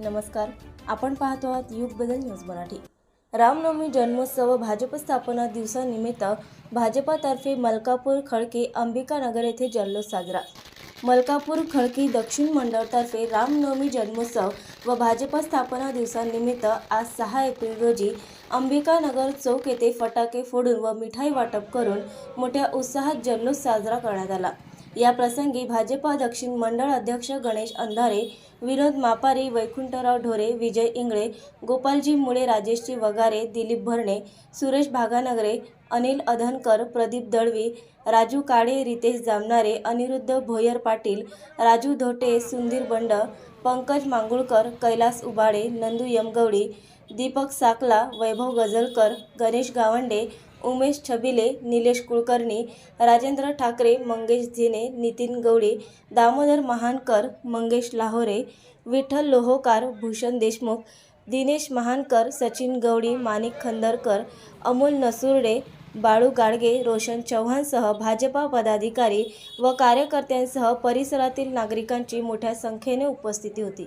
नमस्कार. आपण पाहतो आहात युग बदल न्यूज मराठी. रामनवमी जन्मोत्सव व भाजप स्थापना दिवसानिमित्त भाजपातर्फे मलकापूर खडके अंबिकानगर येथे जल्लोष साजरा. मलकापूर खडकी दक्षिण मंडळतर्फे रामनवमी जन्मोत्सव व भाजप स्थापना दिवसानिमित्त आज सहा एप्रिल रोजी अंबिकानगर चौक येथे फटाके फोडून व मिठाई वाटप करून मोठ्या उत्साहात जल्लोष साजरा करण्यात आला. या प्रसंगी भाजपा दक्षिण मंडळ अध्यक्ष गणेश अंधारे विनोद मापारी वैकुंठराव ढोरे विजय इंगळे गोपालजी मुळे राजेशजी वगारे दिलीप भरणे सुरेश भागानगरे अनिल अधनकर प्रदीप दळवी राजू काळे रितेश जामनारे अनिरुद्ध भोयर पाटील राजू धोटे सुंदीर बंड पंकज मांगुळकर कैलास उबाळे नंदू यमगवडी दीपक साकला वैभव गजलकर गणेश गावंडे उमेश छबिले निलेश कुलकर्णी राजेंद्र ठाकरे मंगेश झिने नितीन गवळी दामोदर महानकर मंगेश लाहोरे विठ्ठल लोहोकार भूषण देशमुख दिनेश महानकर सचिन गवळी माणिक खंदरकर अमोल नसुर्डे बाळू गाडगे रोशन चव्हाणसह भाजपा पदाधिकारी व कार्यकर्त्यांसह परिसरातील नागरिकांची मोठ्या संख्येने उपस्थिती होती.